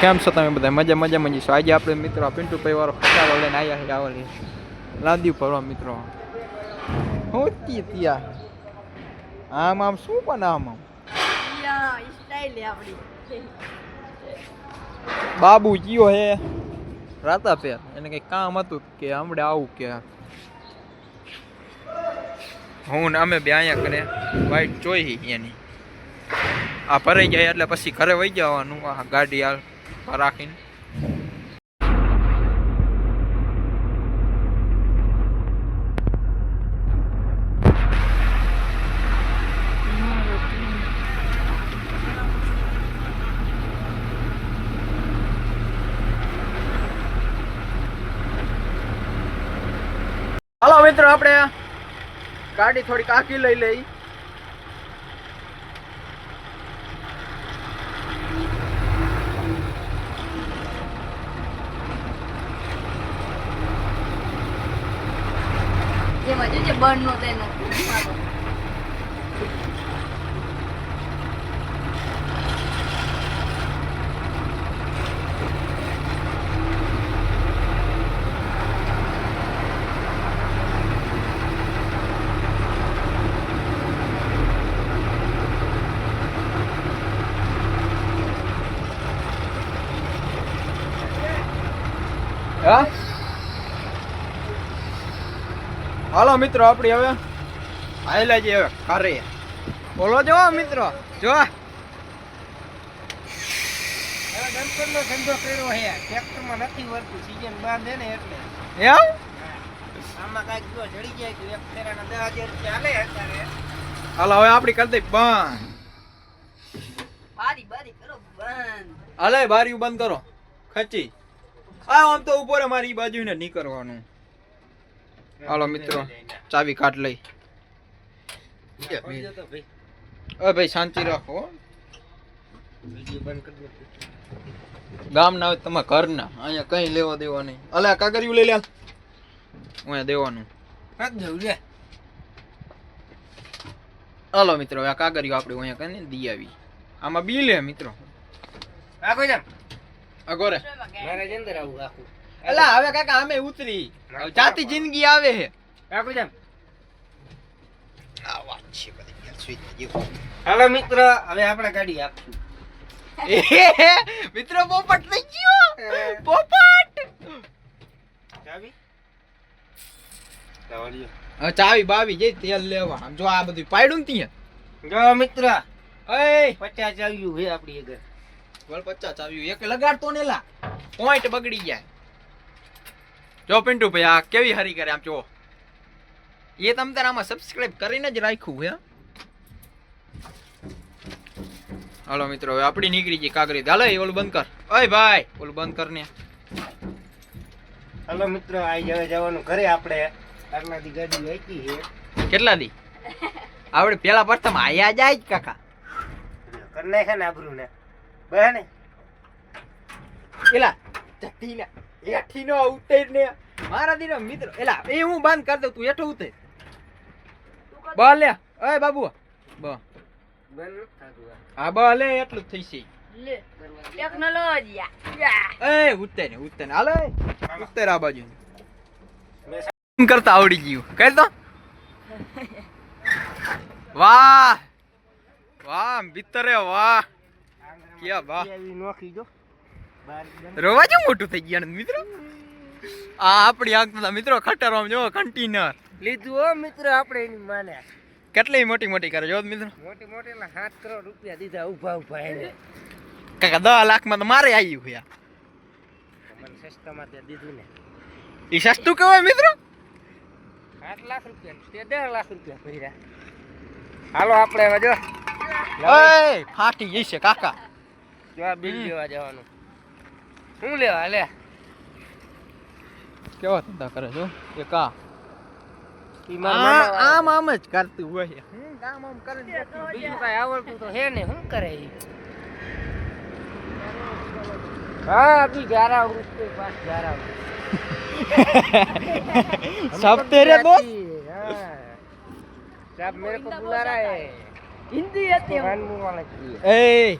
કેમ છો તમે બધા? મજા મજા મજી છો? આજે આપણે મિત્રો પિન્ટુ વાળો ખટારો લઈને આવ્યા છે આવેલી લાદી ફરવા મિત્રો. હું તી ત્યાં. આમ આમ શું પણ આમ આમ? બાબુ જીઓ હે. રાતા પેર એને કઈ કામ હતું કે હમણે આવું કે. હું ને અમે બે અહીંયા કરે વાઈટ જોઈ એની. આ ભરાઈ જાય એટલે પછી ઘરે વહી જવાનું. આ ગાડી હાલ. રાખીને. હાલો મિત્રો આપણે ગાડી થોડીક આખી લઈ લઈ. એમાં જોજે બર્ન નો તેનો હા હાલો મિત્રો આપણી હવે આયલા જે હવે ઘરે બોલો જો મિત્રો જો. ગણપતનો ધંધો કર્યો છે. ટ્રેક્ટરમાં નથી વળતું સીઝન બાંધે ને એટલે. એમ? આમાં કાંઈક જો જડી જાય તો એક ફેરાના દસ હજાર રૂપિયા હાલે અત્યારે. હાલો હવે આપણી કરી દઈ બંધ. બારી બારી કરો બંધ. હાલે બારી બંધ કરો. ખચી. આ આમ તો ઉપર મારી બાજુ ને નીકળવાનું. હાલો મિત્રો. ચાવી કાઢ લઈ. અ ભાઈ. શાંતિ રાખો હો. વીડિયો બંધ કરી દો ગામ ના હોય તમારા ઘરના. અહીંયા કઈ લેવા દેવા નહીં અલે કાગરિયું લઈ લે. અહીંયા દેવાનું. હાલો મિત્રો આ કાગરિયું આપણે અહીંયા કઈ દી આવી. આમાં બી લે મિત્રો. આખો જામ અગોરે મારે જંદર આવું આખું અલા હવે કાકા આમે ઉતરી. જાતી જિંદગી આવે હે. આખો જામ. આ વાત છે બધી. હાલો મિત્ર હવે આપણે ગાડી આપશું. મિત્રો પોપટ થઈ ગયો. પોપટ. ચાવી? હવે ચાવી બાવી જઈ તેલ લેવા. આમ જો આ બધું પાડ્યું ને ત્યાં. જો મિત્ર. એ પચાસ ચાવ્યું હે આપડી આગળ. વળ પચાસ ચાવી એક લગાડતો ને લા પોઈન્ટ બગડી જાય જો પિન્ટુ ભાઈ આ કેવી હરી કરે આમ જો એ તમ તારે આમાં સબસ્ક્રાઇબ કરીને જ રાખ્યું હે? હાલો મિત્રો હવે આપણી નીકળી ગઈ કાગરી હાલો એ ઓલું બંધ કર. ઓય ભાઈ ઓલું બંધ કર ને. હાલો મિત્રો આઈ જવે જવાનું ઘરે આપણે. આટલાથી ગાડી વેચી છે. કેટલા દી? આપણે પેલા પ્રથમ આયા જાય જ કાકા. કર નાખે ને આબરૂ ને. બહેને એલા જતીને એઠીનો ઉતેર ને મારા દીનો મિત્ર. એલા એ હું બંધ કરી દઉં તું એઠો ઉતર બ લે. ઓય બાબુ. બ. હા બ એટલું જ થઈ છે ટેકનોલોજી. એ ઉતર ને આ બાજુ. કરતા આવડી ગયું. કર તો વાહ. વાહ ભીતરે વાહ. ક્યાં વાહ. નોખી જો. રોવા જેવું મોટું થઈ ગયા મિત્રો. આ આપણી આંખ મિત્રો ખટારો આમ જો કન્ટેનર લીધું હો મિત્ર આપણે એની માને. કેટલી મોટી મોટી કરે જો મિત્રો. મોટી મોટી એટલે સાત કરોડ રૂપિયા દીધા ઊભા ઊભા એને. કાકા દસ લાખમાં તો મારે આવ્યું છે. મને સસ્તામાં તે દીધું ને. એ સસ્તું કહેવાય મિત્રો? આઠ લાખ રૂપિયા તે દસ લાખ રૂપિયા ભર્યા. હાલો આપણે હવે જો. ઓય ફાટી કાકા. જો આ બિલ લેવા જવાનું. શું લેવા લે કેવા ધંધા કરે છો એક આ ઈ મારા મામા આમ આમ જ કરતું હોય હું આમ આમ કરે ને બીજું કાંઈ આવડતું તો હે ને શું કરે ઈ હા અભી ગ્યારહ उसके पास ग्यारह सब तेरे दोस्त हाँ सब मेरे को बुला रहा है હિન્દી હતી खान मुंह वाला चाहिए ए